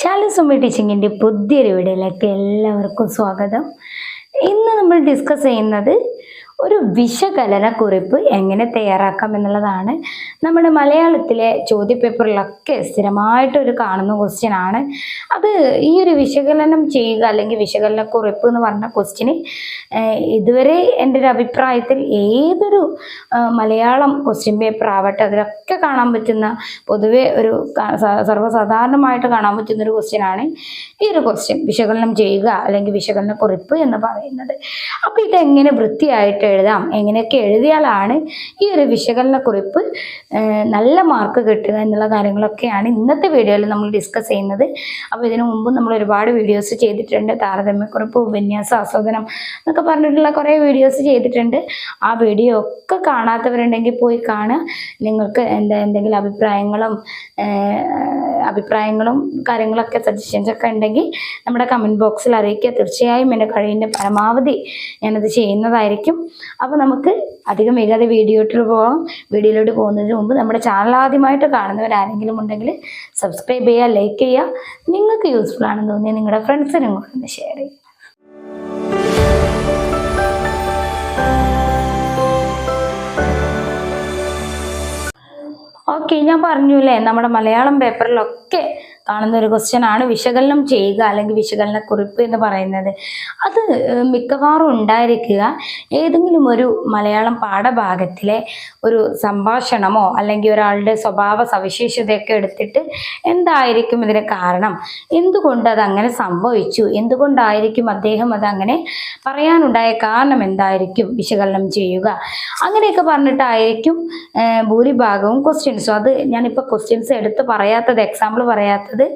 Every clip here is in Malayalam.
ശാലു സുമി ടീച്ചിങ്ങിന്റെ പുതിയൊരു വീഡിയോയിലേക്ക് എല്ലാവർക്കും സ്വാഗതം. ഇന്ന് നമ്മൾ ഡിസ്കസ് ചെയ്യുന്നത് ഒരു വിശകലന കുറിപ്പ് എങ്ങനെ തയ്യാറാക്കാം എന്നുള്ളതാണ് നമ്മുടെ മലയാളത്തിലെ ചോദ്യപേപ്പറിലൊക്കെ സ്ഥിരമായിട്ടൊരു കാണുന്ന ക്വസ്റ്റ്യൻ ആണ്. അത് ഈ ഒരു വിശകലനം ചെയ്യുക അല്ലെങ്കിൽ വിശകലന കുറിപ്പ് എന്ന് പറഞ്ഞ ക്വസ്റ്റ്യന് ഇതുവരെ എന്റെ ഒരു അഭിപ്രായത്തിൽ ഏതൊരു മലയാളം ക്വസ്റ്റ്യൻ പേപ്പർ ആവട്ടെ അതിലൊക്കെ കാണാൻ പറ്റുന്ന പൊതുവെ ഒരു സർവസാധാരണമായിട്ട് കാണാൻ പറ്റുന്ന ഒരു ക്വസ്റ്റ്യൻ ആണ് ഈ ഒരു ക്വസ്റ്റ്യൻ വിശകലനം ചെയ്യുക അല്ലെങ്കിൽ വിശകലന കുറിപ്പ് എന്ന് പറയുന്നത്. അപ്പോൾ ഇതെങ്ങനെ വൃത്തിയായിട്ട് എഴുതാം. എങ്ങനെയൊക്കെ എഴുതിയാലാണ് ഈ ഒരു വിശകലന കുറിപ്പ് നല്ല മാർക്ക് കിട്ടുക എന്നുള്ള കാര്യങ്ങളൊക്കെയാണ് ഇന്നത്തെ വീഡിയോയിൽ നമ്മൾ ഡിസ്കസ് ചെയ്യുന്നത്. അപ്പോൾ ഇതിനു മുമ്പ് നമ്മൾ ഒരുപാട് വീഡിയോസ് ചെയ്തിട്ടുണ്ട്. താരതമ്യക്കുറിപ്പ് ഉപന്യാസം ആസ്വാദനം എന്നൊക്കെ പറഞ്ഞിട്ടുള്ള കുറേ വീഡിയോസ് ചെയ്തിട്ടുണ്ട്. ആ വീഡിയോ ഒക്കെ കാണാത്തവരുണ്ടെങ്കിൽ പോയി കാണുക. നിങ്ങൾക്ക് എന്താ എന്തെങ്കിലും അഭിപ്രായങ്ങളും അഭിപ്രായങ്ങളും കാര്യങ്ങളൊക്കെ സജഷൻസ് ഒക്കെ ഉണ്ടെങ്കിൽ നമ്മുടെ കമന്റ് ബോക്സിൽ അറിയിക്കുക. തീർച്ചയായും എന്റെ കഴിവിന്റെ പരമാവധി ഞാനത് ചെയ്യുന്നതായിരിക്കും. അപ്പോൾ നമുക്ക് അധികം വൈകാതെ വീഡിയോട്ട് പോകാം വീഡിയോയിലോട്ട് പോകുന്നതിന് മുമ്പ് നമ്മുടെ ചാനൽ ആദ്യമായിട്ട് കാണുന്നവർ ആരെങ്കിലും ഉണ്ടെങ്കിൽ സബ്സ്ക്രൈബ് ചെയ്യുക ലൈക്ക് ചെയ്യുക. നിങ്ങൾക്ക് യൂസ്ഫുൾ ആണെന്ന് തോന്നിയാൽ നിങ്ങളുടെ ഫ്രണ്ട്സിനും കൂടെ ഒന്ന് ഷെയർ ചെയ്യുക. ഓക്കെ ഞാൻ പറഞ്ഞില്ലേ നമ്മുടെ മലയാളം പേപ്പറിലൊക്കെ കാണുന്ന ഒരു ക്വസ്റ്റ്യൻ ആണ്. വിശകലനം ചെയ്യുക അല്ലെങ്കിൽ വിശകലന കുറിപ്പ് എന്ന് പറയുന്നത്. അത് മിക്കവാറും ഉണ്ടായിരിക്കുക. ഏതെങ്കിലും ഒരു മലയാളം പാഠഭാഗത്തിലെ ഒരു സംഭാഷണമോ അല്ലെങ്കിൽ ഒരാളുടെ സ്വഭാവ സവിശേഷതയൊക്കെ എടുത്തിട്ട് എന്തായിരിക്കും ഇതിന് കാരണം? എന്തുകൊണ്ട് അത് അങ്ങനെ സംഭവിച്ചു? എന്തുകൊണ്ടായിരിക്കും അദ്ദേഹം അത് അങ്ങനെ പറയാനുണ്ടായ കാരണം എന്തായിരിക്കും വിശകലനം ചെയ്യുക? അങ്ങനെയൊക്കെ പറഞ്ഞിട്ടായിരിക്കും ഭൂരിഭാഗവും ക്വസ്റ്റ്യൻസും അത് ഞാനിപ്പോൾ ക്വസ്റ്റ്യൻസ് എടുത്ത് പറയാത്തത് എക്സാമ്പിൾ പറയാത്തത് tarde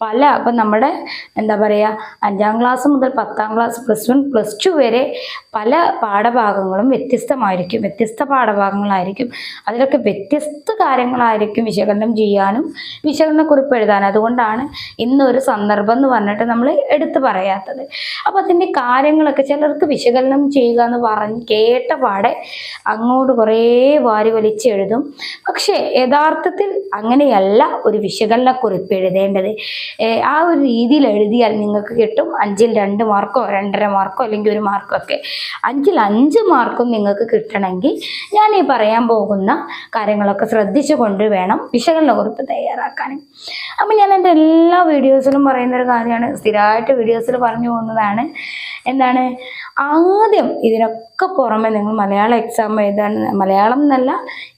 പല അപ്പം നമ്മുടെ എന്താ പറയുക അഞ്ചാം ക്ലാസ് മുതൽ പത്താം class plus one plus two വരെ പല പാഠഭാഗങ്ങളും വ്യത്യസ്തമായിരിക്കും. വ്യത്യസ്ത പാഠഭാഗങ്ങളായിരിക്കും. അതിലൊക്കെ വ്യത്യസ്ത കാര്യങ്ങളായിരിക്കും വിശകലനം ചെയ്യാനും വിശകലനക്കുറിപ്പ് എഴുതാനും. അതുകൊണ്ടാണ് ഇന്നൊരു സന്ദർഭം എന്ന് പറഞ്ഞിട്ട് നമ്മൾ എടുത്തു പറയാത്തത്. അപ്പോൾ അതിന്റെ കാര്യങ്ങളൊക്കെ ചിലർക്ക് വിശകലനം ചെയ്യുക എന്ന് പറഞ്ഞ് കേട്ട പാടെ അങ്ങോട്ട് കുറേ വാരി വലിച്ചെഴുതും പക്ഷേ യഥാർത്ഥത്തിൽ അങ്ങനെയല്ല ഒരു വിശകലനക്കുറിപ്പ് എഴുതേണ്ടത്. ആ ഒരു രീതിയിൽ എഴുതിയാൽ നിങ്ങൾക്ക് കിട്ടും. അഞ്ചിൽ രണ്ട് മാർക്കോ രണ്ടര മാർക്കോ അല്ലെങ്കിൽ ഒരു മാർക്കോ ഒക്കെ അഞ്ചിൽ അഞ്ച് മാർക്കും നിങ്ങൾക്ക് കിട്ടണമെങ്കിൽ ഞാൻ ഈ പറയാൻ പോകുന്ന കാര്യങ്ങളൊക്കെ ശ്രദ്ധിച്ചു കൊണ്ട് വേണം വിശകലന കുറിപ്പ് തയ്യാറാക്കാനും അപ്പം ഞാൻ എന്റെ എല്ലാ വീഡിയോസിലും പറയുന്ന ഒരു കാര്യമാണ്. സ്ഥിരമായിട്ട് വീഡിയോസിൽ പറഞ്ഞു പോകുന്നതാണ്. എന്താണ്? ആദ്യം ഇതിനൊക്കെ പുറമെ നിങ്ങൾ മലയാളം എക്സാം എഴുതാൻ മലയാളം എന്നല്ല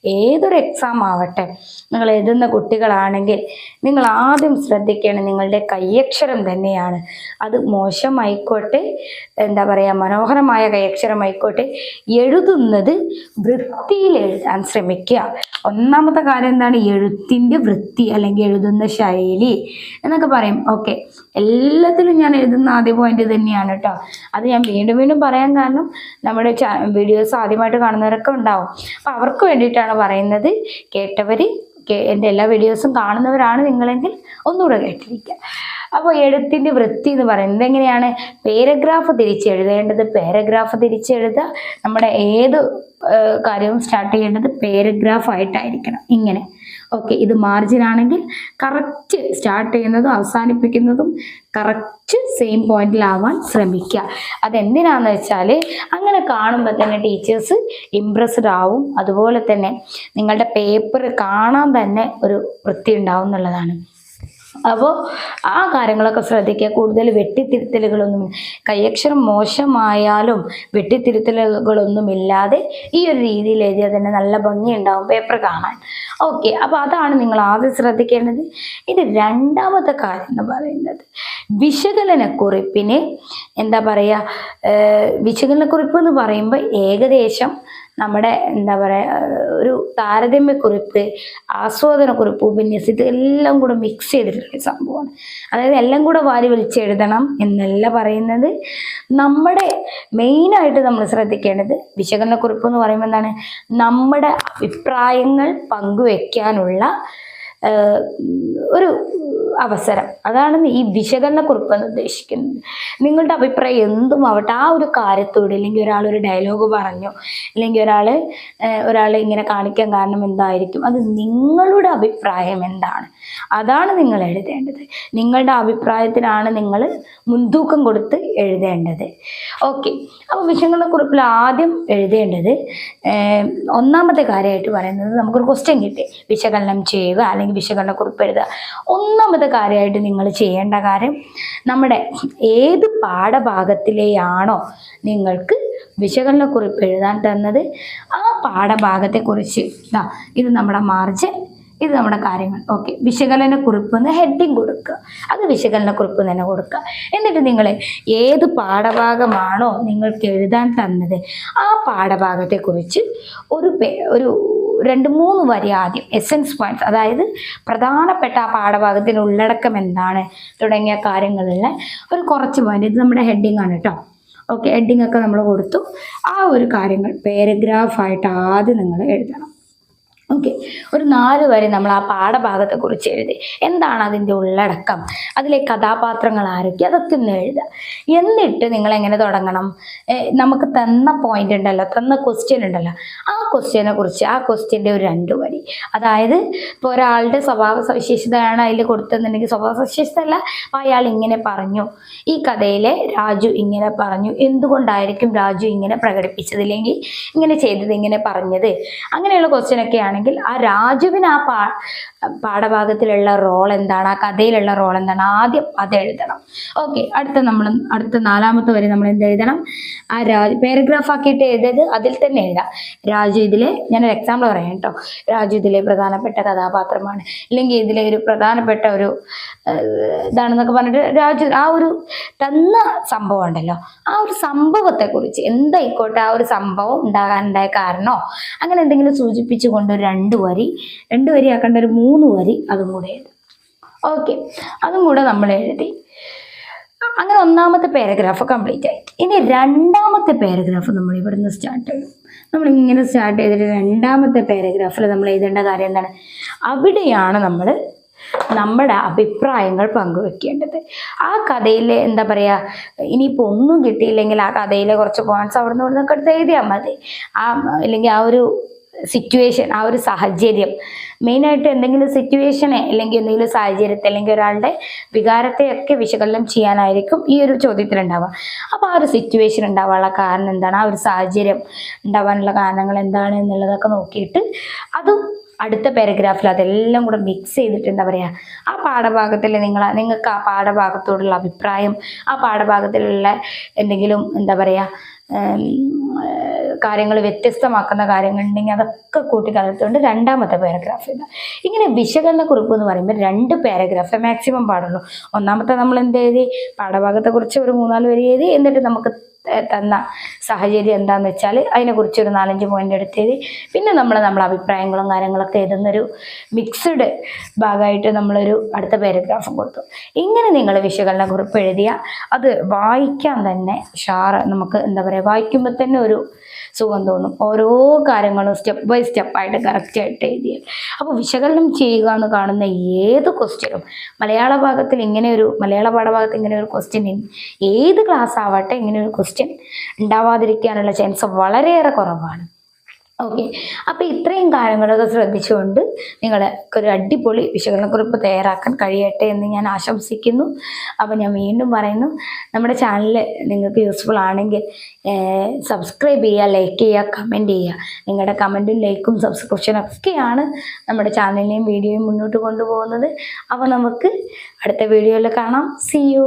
ഏതൊരു എക്സാം ആവട്ടെ. നിങ്ങൾ എഴുതുന്ന കുട്ടികളാണെങ്കിൽ നിങ്ങൾ ആദ്യം ശ്രദ്ധിക്കേണ്ടത് നിങ്ങളുടെ കയ്യക്ഷരം തന്നെയാണ്. അത് മോശമായിക്കോട്ടെ എന്താ പറയുക മനോഹരമായ കയ്യക്ഷരമായിക്കോട്ടെ എഴുതുന്നത് വൃത്തിയിൽ എഴുതാൻ ശ്രമിക്കുക. ഒന്നാമത്തെ കാര്യം എന്താണ്? എഴുത്തിന്റെ വൃത്തി അല്ലെങ്കിൽ എഴുതുന്ന ശൈലി എന്നൊക്കെ പറയും. ഓക്കെ എല്ലാത്തിലും ഞാൻ എഴുതുന്ന ആദ്യ പോയിന്റ് തന്നെയാണ് കേട്ടോ അത് ഞാൻ വീണ്ടും വീണ്ടും പറയാൻ കാരണം നമ്മുടെ വീഡിയോസ് ആദ്യമായിട്ട് കാണുന്നവരൊക്കെ ഉണ്ടാവും. അപ്പം അവർക്ക് വേണ്ടിയിട്ടാണ് പറയുന്നത് കേട്ടവർ എന്റെ എല്ലാ വീഡിയോസും കാണുന്നവരാണ് നിങ്ങളെങ്കിൽ ഒന്നുകൂടെ കേട്ടിരിക്കുക. അപ്പോൾ എഴുത്തിന്റെ വൃത്തി എന്ന് പറയുന്നത് എങ്ങനെയാണ് പാരഗ്രാഫ് തിരിച്ചെഴുതേണ്ടത്. പാരഗ്രാഫ് തിരിച്ചെഴുതുക. നമ്മുടെ ഏത് കാര്യവും സ്റ്റാർട്ട് ചെയ്യേണ്ടത് പാരഗ്രാഫായിട്ടായിരിക്കണം ഇങ്ങനെ. ഓക്കെ ഇത് മാർജിൻ ആണെങ്കിൽ കറക്റ്റ് സ്റ്റാർട്ട് ചെയ്യുന്നതും അവസാനിപ്പിക്കുന്നതും കറക്റ്റ് സെയിം പോയിന്റിലാവാൻ ശ്രമിക്കുക അതെന്തിനാന്ന് വെച്ചാൽ അങ്ങനെ കാണുമ്പോൾ തന്നെ ടീച്ചേഴ്സ് ഇംപ്രസ്ഡ് ആവും. അതുപോലെ തന്നെ നിങ്ങളുടെ പേപ്പർ കാണാൻ തന്നെ ഒരു വൃത്തി ഉണ്ടാവും എന്നുള്ളതാണ്. അപ്പോൾ ആ കാര്യങ്ങളൊക്കെ ശ്രദ്ധിക്കുക. കൂടുതൽ വെട്ടിത്തിരുത്തലുകളൊന്നും കയ്യക്ഷരം മോശമായാലും വെട്ടിത്തിരുത്തലുകളൊന്നും ഇല്ലാതെ ഈ ഒരു രീതിയിൽ എഴുതിയാൽ തന്നെ നല്ല ഭംഗിയുണ്ടാവും പേപ്പർ കാണാൻ. ഓക്കെ അപ്പോൾ അതാണ് നിങ്ങൾ ആദ്യം ശ്രദ്ധിക്കേണ്ടത്. ഇത് രണ്ടാമത്തെ കാര്യം എന്ന് പറയുന്നത്. വിശകലനക്കുറിപ്പിന് എന്താ പറയുക? വിശകലനക്കുറിപ്പ് എന്ന് പറയുമ്പോൾ ഏകദേശം നമ്മുടെ എന്താ പറയുക ഒരു താരതമ്യക്കുറിപ്പ് ആസ്വാദനക്കുറിപ്പ് ഉപന്യാസം ഇതെല്ലാം കൂടെ മിക്സ് ചെയ്തിട്ടുള്ള സംഭവമാണ്. അതായത് എല്ലാം കൂടെ വാരി വലിച്ചെഴുതണം എന്നല്ല പറയുന്നത്. നമ്മുടെ മെയിനായിട്ട് നമ്മൾ ശ്രദ്ധിക്കേണ്ടത് വിശകലനക്കുറിപ്പ് എന്ന് പറയുമ്പോൾ എന്താണ്? നമ്മുടെ അഭിപ്രായങ്ങൾ പങ്കുവെക്കാനുള്ള ഒരു അവസരം. അതാണ് ഈ വിശകലനക്കുറിപ്പ് എന്ന് ഉദ്ദേശിക്കുന്നത്. നിങ്ങളുടെ അഭിപ്രായം എന്തും ആവട്ടെ ആ ഒരു കാര്യത്തോട് അല്ലെങ്കിൽ ഒരാൾ ഒരു ഡയലോഗ് പറഞ്ഞു അല്ലെങ്കിൽ ഒരാൾ ഒരാൾ ഇങ്ങനെ കാണിക്കാൻ കാരണം എന്തായിരിക്കും അത് നിങ്ങളുടെ അഭിപ്രായം എന്താണ്? അതാണ് നിങ്ങൾ എഴുതേണ്ടത്. നിങ്ങളുടെ അഭിപ്രായത്തിനാണ് നിങ്ങൾ മുൻതൂക്കം കൊടുത്ത് എഴുതേണ്ടത്. ഓക്കെ. അപ്പോൾ വിശകലനക്കുറിപ്പിൽ ആദ്യം എഴുതേണ്ടത് ഒന്നാമത്തെ കാര്യമായിട്ട് പറയുന്നത് നമുക്കൊരു ക്വസ്റ്റ്യൻ കിട്ടി. വിശകലനം ചെയ്യുക അല്ലെങ്കിൽ വിശകലനക്കുറിപ്പ് എഴുതുക ഒന്നാമത്തെ കാര്യമായിട്ട് നിങ്ങൾ ചെയ്യേണ്ട കാര്യം നമ്മുടെ ഏത് പാഠഭാഗത്തിലെയാണോ നിങ്ങൾക്ക് വിശകലനക്കുറിപ്പ് എഴുതാൻ തന്നത് ആ പാഠഭാഗത്തെക്കുറിച്ച് ഇതാ ഇത് നമ്മുടെ മാർജിൻ ഇത് നമ്മുടെ കാര്യങ്ങൾ. ഓക്കെ. വിശകലനക്കുറിപ്പ് എന്ന് ഹെഡിങ് കൊടുക്കുക. അത് വിശകലനക്കുറിപ്പ് തന്നെ കൊടുക്കുക. എന്നിട്ട് നിങ്ങൾ ഏത് പാഠഭാഗമാണോ നിങ്ങൾക്ക് എഴുതാൻ തന്നത് ആ പാഠഭാഗത്തെക്കുറിച്ച് ഒരു ഒരു രണ്ട് മൂന്ന് വരി ആദ്യം എസെൻസ് പോയിന്റ്സ് അതായത് പ്രധാനപ്പെട്ട ആ പാഠഭാഗത്തിന്റെ ഉള്ളടക്കം എന്താണ് തുടങ്ങിയ കാര്യങ്ങളുള്ള ഒരു കുറച്ച് പോയിന്റ് ഇത് നമ്മുടെ ഹെഡിങ് ആണ് കേട്ടോ ഓക്കെ ഹെഡിങ് ഒക്കെ നമ്മൾ കൊടുത്തു. ആ ഒരു കാര്യങ്ങൾ പാരഗ്രാഫായിട്ട് ആദ്യം നിങ്ങൾ എഴുതണം. ഓക്കെ ഒരു നാല് വരെ നമ്മൾ ആ പാഠഭാഗത്തെ കുറിച്ച് എഴുതി. എന്താണ് അതിന്റെ ഉള്ളടക്കം? അതിലെ കഥാപാത്രങ്ങൾ ആരൊക്കെ? അതൊക്കെ ഒന്ന് എഴുതുക. എന്നിട്ട് നിങ്ങൾ എങ്ങനെ തുടങ്ങണം? നമുക്ക് തന്ന പോയിന്റ് ഉണ്ടല്ലോ. തന്ന ക്വസ്റ്റ്യൻ ഉണ്ടല്ലോ. ആ ക്വസ്റ്റ്യനെ കുറിച്ച് ആ ക്വസ്റ്റ്യന്റെ ഒരു രണ്ട് വരി. അതായത് ഇപ്പോൾ ഒരാളുടെ സ്വഭാവ സവിശേഷതയാണ് അതിൽ കൊടുത്തതെന്നുണ്ടെങ്കിൽ സ്വഭാവ സവിശേഷത അല്ല അയാൾ ഇങ്ങനെ പറഞ്ഞു. ഈ കഥയിലെ രാജു ഇങ്ങനെ പറഞ്ഞു. എന്തുകൊണ്ടായിരിക്കും രാജു ഇങ്ങനെ പ്രകടിപ്പിച്ചത്? ഇങ്ങനെ ചെയ്തത് ഇങ്ങനെ പറഞ്ഞത്? അങ്ങനെയുള്ള ക്വസ്റ്റ്യൻ ഒക്കെ ആണെങ്കിൽ ആ രാജുവിന് ആ പാ പാഠഭാഗത്തിലുള്ള റോൾ എന്താണ്? ആ കഥയിലുള്ള റോൾ എന്താണ്? ആദ്യം അത് എഴുതണം. ഓക്കെ അടുത്ത നമ്മൾ അടുത്ത നാലാമത്തെ വരെ നമ്മൾ എന്ത് എഴുതണം? ആ രാജു പാരഗ്രാഫ് ആക്കിയിട്ട് എഴുതിയത് അതിൽ തന്നെ എഴുതാം. രാജു ഇതിലെ ഞാനൊരു എക്സാമ്പിൾ പറയാം കേട്ടോ. രാജു ഇതിലെ പ്രധാനപ്പെട്ട കഥാപാത്രമാണ്. ഇല്ലെങ്കിൽ ഇതിലെ ഒരു പ്രധാനപ്പെട്ട ഒരു ഇതാണെന്നൊക്കെ പറഞ്ഞിട്ട് രാജു ആ ഒരു തന്ന സംഭവം ഉണ്ടല്ലോ. ആ ഒരു സംഭവത്തെക്കുറിച്ച് എന്തായിക്കോട്ടെ ആ ഒരു സംഭവം ഉണ്ടാകാനുണ്ടായ കാരണോ അങ്ങനെ എന്തെങ്കിലും സൂചിപ്പിച്ചുകൊണ്ട് രണ്ട് വരി. രണ്ട് വരി ആക്കേണ്ട ഒരു മൂന്ന് വരി അതും കൂടെ എഴുതും. ഓക്കെ. അതും കൂടെ നമ്മൾ എഴുതി. അങ്ങനെ ഒന്നാമത്തെ പാരഗ്രാഫ് കംപ്ലീറ്റ് ആയി. ഇനി രണ്ടാമത്തെ പാരഗ്രാഫ് നമ്മൾ ഇവിടുന്ന് സ്റ്റാർട്ട് ചെയ്യും. നമ്മൾ ഇങ്ങനെ സ്റ്റാർട്ട് ചെയ്തിട്ട് രണ്ടാമത്തെ പാരഗ്രാഫിൽ നമ്മൾ എഴുതേണ്ട കാര്യം എന്താണ്? അവിടെയാണ് നമ്മൾ നമ്മുടെ അഭിപ്രായങ്ങൾ പങ്കുവെക്കേണ്ടത്. ആ കഥയിലെ എന്താ പറയുക ഇനിയിപ്പോൾ ഒന്നും കിട്ടിയില്ലെങ്കിൽ ആ കഥയിലെ കുറച്ച് പോയിന്റ്സ് അവിടെ നിന്ന് ഇവിടെ നിന്നൊക്കെ എഴുതിയാൽ മതി. ആ അല്ലെങ്കിൽ ആ ഒരു സിറ്റുവേഷൻ ആ ഒരു സാഹചര്യം. മെയിനായിട്ട് എന്തെങ്കിലും സിറ്റുവേഷനെ അല്ലെങ്കിൽ എന്തെങ്കിലും സാഹചര്യത്തെ അല്ലെങ്കിൽ ഒരാളുടെ വികാരത്തെയൊക്കെ വിശകലനം ചെയ്യാനായിരിക്കും ഈ ഒരു ചോദ്യത്തിൽ ഉണ്ടാവുക. അപ്പോൾ ആ ഒരു സിറ്റുവേഷൻ ഉണ്ടാവാനുള്ള കാരണം എന്താണ്? ആ ഒരു സാഹചര്യം ഉണ്ടാവാനുള്ള കാരണങ്ങൾ എന്താണ് എന്നുള്ളതൊക്കെ നോക്കിയിട്ട് അതും അടുത്ത പാരഗ്രാഫിൽ അതെല്ലാം കൂടെ മിക്സ് ചെയ്തിട്ട് എന്താ പറയുക ആ പാഠഭാഗത്തിൽ നിങ്ങൾ നിങ്ങൾക്ക് ആ പാഠഭാഗത്തോടുള്ള അഭിപ്രായം ആ പാഠഭാഗത്തിലുള്ള എന്തെങ്കിലും എന്താ പറയുക കാര്യങ്ങൾ വ്യത്യസ്തമാക്കുന്ന കാര്യങ്ങളുണ്ടെങ്കിൽ അതൊക്കെ കൂട്ടിക്കലർത്തുകൊണ്ട് രണ്ടാമത്തെ പാരഗ്രാഫ് ഇതാ ഇങ്ങനെ വിശകലന കുറിപ്പ് എന്ന് പറയുമ്പോൾ രണ്ട് പാരഗ്രാഫ് മാക്സിമം പാടുള്ളൂ. ഒന്നാമത്തെ നമ്മൾ എന്ത് എഴുതി? പാഠഭാഗത്തെക്കുറിച്ച് ഒരു മൂന്നാൽ വരി എഴുതി. എന്നിട്ട് നമുക്ക് തന്ന സാഹചര്യം എന്താണെന്ന് വെച്ചാൽ അതിനെക്കുറിച്ച് ഒരു നാലഞ്ച് പോയിന്റ് എടുത്തത്. പിന്നെ നമ്മൾ നമ്മളെ അഭിപ്രായങ്ങളും കാര്യങ്ങളൊക്കെ എഴുതുന്നൊരു മിക്സ്ഡ് ഭാഗമായിട്ട് നമ്മളൊരു അടുത്ത പാരഗ്രാഫും കൊടുത്തു. ഇങ്ങനെ നിങ്ങൾ വിശകലന കുറിപ്പ് എഴുതിയ അത് വായിക്കാൻ തന്നെ ഷാർ നമുക്ക് എന്താ പറയുക വായിക്കുമ്പോൾ തന്നെ ഒരു സുഖം തോന്നും. ഓരോ കാര്യങ്ങളും സ്റ്റെപ്പ് ബൈ സ്റ്റെപ്പായിട്ട് കറക്റ്റായിട്ട് എഴുതിയത് അപ്പോൾ വിശകലനം ചെയ്യുക എന്ന് കാണുന്ന ഏത് ക്വസ്റ്റ്യനും മലയാള ഭാഗത്തിൽ ഇങ്ങനെ ഒരു മലയാള പാഠഭാഗത്ത് ഇങ്ങനെ ഒരു ക്വസ്റ്റ്യൻ ഏത് ക്ലാസ് ആവട്ടെ ഇങ്ങനെ ഒരു ഉണ്ടാവാതിരിക്കാനുള്ള ചാൻസ് വളരെയേറെ കുറവാണ്. ഓക്കെ അപ്പോൾ ഇത്രയും കാര്യങ്ങളൊക്കെ ശ്രദ്ധിച്ചുകൊണ്ട് നിങ്ങൾ ഒരു അടിപൊളി വിശകലനക്കുറിപ്പ് തയ്യാറാക്കാൻ കഴിയട്ടെ എന്ന് ഞാൻ ആശംസിക്കുന്നു. അപ്പോൾ ഞാൻ വീണ്ടും പറയുന്നു നമ്മുടെ ചാനൽ നിങ്ങൾക്ക് യൂസ്ഫുൾ ആണെങ്കിൽ സബ്സ്ക്രൈബ് ചെയ്യുക ലൈക്ക് ചെയ്യുക കമന്റ് ചെയ്യുക. നിങ്ങളുടെ കമന്റും ലൈക്കും സബ്സ്ക്രിപ്ഷനും ഒക്കെയാണ് നമ്മുടെ ചാനലിനെയും വീഡിയോയും മുന്നോട്ട് കൊണ്ടുപോകുന്നത്. അപ്പോൾ നമുക്ക് അടുത്ത വീഡിയോയിൽ കാണാം. C U